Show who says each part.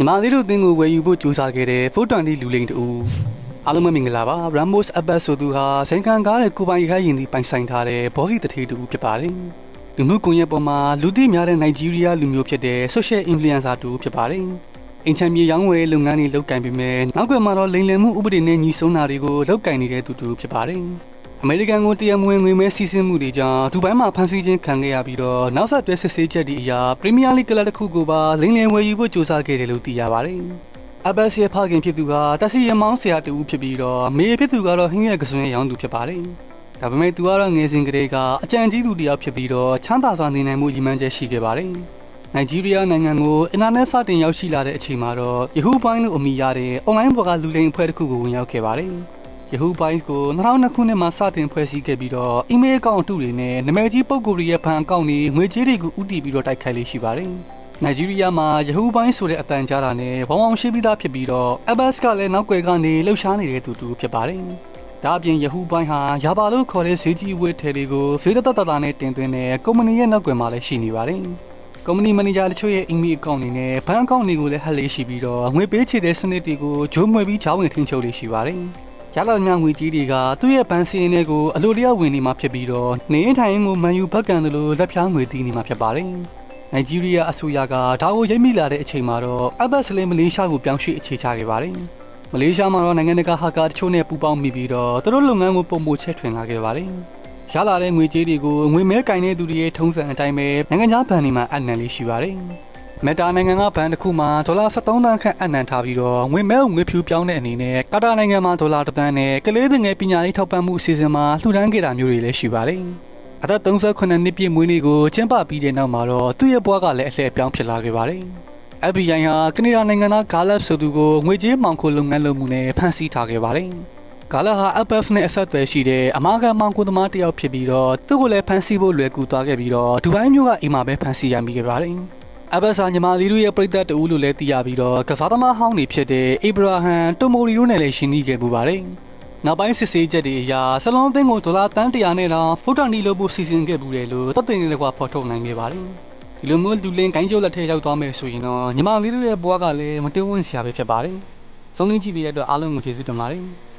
Speaker 1: ညီမလေးတို့အသင်းကိုဝယ်ယူဖို့ကြိုးစားခဲ့တဲ့420လူလိန်တူအားလုံးပဲမင်္ဂလာပါ Ramos Abbas ဆိုသူဟာဇန်ကန်ကားတဲ့ကိုပိုင်ရဟရင်ဒီပိုင်ဆိုင်ထားတဲ့ဘောစီတထေတူဖြစ်ပါတယ်လူမှုကွန်ရက်ပေါ်မှာလူသိများတဲ့နိုင်ဂျီးရီးယားလူမျိုးဖြစ်တဲ့ social influencer တူဖြစ်ပါတယ်အင်ချမ်းမြေရောင်းဝယ်လုပ်ငန်းတွေလုပ်ကင်ပေမဲ့နောက်ကွယ်မှာတော့လိမ်လည်မှုဥပဒေနဲ့ညီဆုံးတာတွေကိုလုပ်ကင်နေတဲ့သူတူဖြစ်ပါတယ် အမေရိကန်ကိုတရားမဝင်ငွေမဲစီးဆင်းမှုတွေကြောင့်ဒူဘိုင်းမှာဖမ်းဆီးခြင်းခံခဲ့ရပြီးတော့နောက်ဆက်တွဲစစ်ဆေးချက်တွေအရပရီးမီးယားလိဂ်ကလပ်တစ်ခုကိုပါလိမ်လည်ဝယ်ယူဖို့ကြိုးစားခဲ့တယ်လို့သိရပါတယ်။အဘတ်ရဲ့ဖခင်ဖြစ်သူကတက်စီရမောင်းဆရာတူဖြစ်ပြီးတော့မေဖြစ်သူကတော့ဟင်းရဲ့ကစွန်းရောင်းသူဖြစ်ပါတယ်။ဒါပေမဲ့သူကတော့ငယ်စဉ်ကလေးကအကြံကြီးသူတစ်ယောက်ဖြစ်ပြီးတော့ချမ်းသာစွာနေနိုင်မှုရည်မှန်းချက်ရှိခဲ့ပါတယ်။နိုင်ဂျီးရီးယားနိုင်ငံကိုအင်တာနက်စတင်ရောက်ရှိလာတဲ့အချိန်မှာတော့ယဟူဘိုင်းလို့အမည်ရတဲ့အွန်လိုင်းပေါ်ကလူလိမ်အဖွဲ့တစ်ခုကိုဝင်ရောက်ခဲ့ပါတယ်။ Yahoo Bytes ကို2002ခုနှစ်မှာစတင်ဖွဲ့စည်းခဲ့ပြီးတော့ email အကောင့်အတုတွေနဲ့နာမည်ကြီးပုဂ္ဂိုလ်တွေရဲ့ဘဏ်အကောင့်တွေငွေကြေးတွေကိုဥတီပြီးတော့တိုက်ခိုက်လေးရှိပါတယ်။နိုင်ဂျီးရီးယားမှာ Yahoo Bytes ဆိုတဲ့အတန်ကြားတာနဲ့ဘောင်ဘောင်ရှိပြီးသားဖြစ်ပြီးတော့ Abbas ကလည်းနောက်ွယ်ကနေလှုပ်ရှားနေတဲ့သူတူဖြစ်ပါတယ်။ဒါအပြင် Yahoo Bytes ဟာယာဘာလို့ခေါ်တဲ့ဈေးကြီးဝယ်ထည်တွေကိုဈေးသက်သက်သာနဲ့တင်သွင်းတဲ့ကုမ္ပဏီရဲ့နောက်ွယ်မှာလည်းရှိနေပါတယ်။ကုမ္ပဏီမန်နေဂျာတချို့ရဲ့ email account တွေနဲ့ဘဏ် account တွေကိုလည်းဟက်လေးရှိပြီးတော့ငွေပေးချေတဲ့စနစ်တွေကိုဂျိုးမွေပြီးချောင်းဝင်ထိန်းချုပ်လေးရှိပါတယ်။ ရလာမြငွေကြီးတွေကသူ့ရဲ့ဘဏ်စည်းရင်းတွေကိုအလိုလျောက်ဝင်နေမှာဖြစ်ပြီးတော့နေရင်ထိုင်ရင်ကိုမန်ယူဘက်ကန်တို့လိုလက်ဖြားငွေတီးနေမှာဖြစ်ပါတယ်။နိုင်ဂျီးရီးယားအစိုးရကဒါကိုရိပ်မိလာတဲ့အချိန်မှာတော့အဘတ်စလင်မလေးရှားကိုပြောင်းရွှေ့အခြေချခဲ့ပါတယ်။မလေးရှားမှာတော့နိုင်ငံတကာဟာကာတချို့နဲ့ပူးပေါင်းမိပြီးတော့သူတို့လုပ်ငန်းကိုပုံမှုချဲ့ထွင်လာခဲ့ပါတယ်။ရလာတဲ့ငွေကြေးတွေကိုငွေမဲကင်တဲ့သူတွေရဲ့ထုံးစံအတိုင်းပဲနိုင်ငံခြားဘဏ်တွေမှာအနှံလေးရှိပါတယ်။ မက်တာနိုင်ငံကဘဏ်တစ်ခုမှာဒေါ်လာ73သန်းခန့်အနှံထားပြီးတော့ငွေမဲကိုငွေဖြူပြောင်းတဲ့အနေနဲ့ကာတာနိုင်ငံမှာဒေါ်လာ1သန်းနဲ့ကလေးသင်ငယ်ပညာရေးထောက်ပံ့မှုအစီအစဉ်မှာလှူဒန်းခဲ့တာမျိုးတွေလည်းရှိပါတယ်။အသက်38နှစ်ပြည့်မွေးနေ့ကိုကျင်းပပြီးတဲ့နောက်မှာတော့သူ့ရဲ့ဘွားကလည်းအလှည့်ပြောင်းဖြစ်လာခဲ့ပါတယ်။ FBI ဟာကနေဒါနိုင်ငံသားဂါလက်ဆိုသူကိုငွေကြေးမှောင်ခိုလုပ်ငန်းလုပ်မှုနဲ့ဖမ်းဆီးထားခဲ့ပါတယ်။ဂါလာဟာ Abbas နဲ့အဆက်အသွယ်ရှိတဲ့အမာခံမောင်ကိုသမားတစ်ယောက်ဖြစ်ပြီးတော့သူ့ကိုလည်းဖမ်းဆီးဖို့လွယ်ကူသွားခဲ့ပြီးတော့ဒူဘိုင်းမြို့ကအိမ်မှာပဲဖမ်းဆီးရမိခဲ့ပါတယ်။ အဘတ်စာညီမလေးတို့ရဲ့ပြိသက်တူလို့လည်းသိရပြီးတော့ကစားသမားဟောင်းတွေဖြစ်တဲ့အိဘရာဟမ်တိုမိုရီတို့နဲ့လည်းရှင်းနေခဲ့ပူပါတယ်။နောက်ပိုင်းစစ်ဆေးချက်တွေအရဆလုံးအသင်းကိုဒေါ်လာတန်း100နဲ့တောင်ဖုတ်တန်ဒီလို့ဖို့စီစဉ်ခဲ့ပူတယ်လို့တပ်တင်တွေကဖော်ထုတ်နိုင်ခဲ့ပါတယ်။ဒီလိုမျိုးလူလင်းကိုင်းကျိုးလက်ထဲရောက်သွားမယ်ဆိုရင်တော့ညီမလေးတို့ရဲ့ဘွားကလည်းမတိုးဝန်းစရာပဲဖြစ်ပါတယ်။ဆုံးလင်းကြည့်ပြီးတဲ့အတွက်အားလုံးကိုကျေးဇူးတင်ပါတယ်။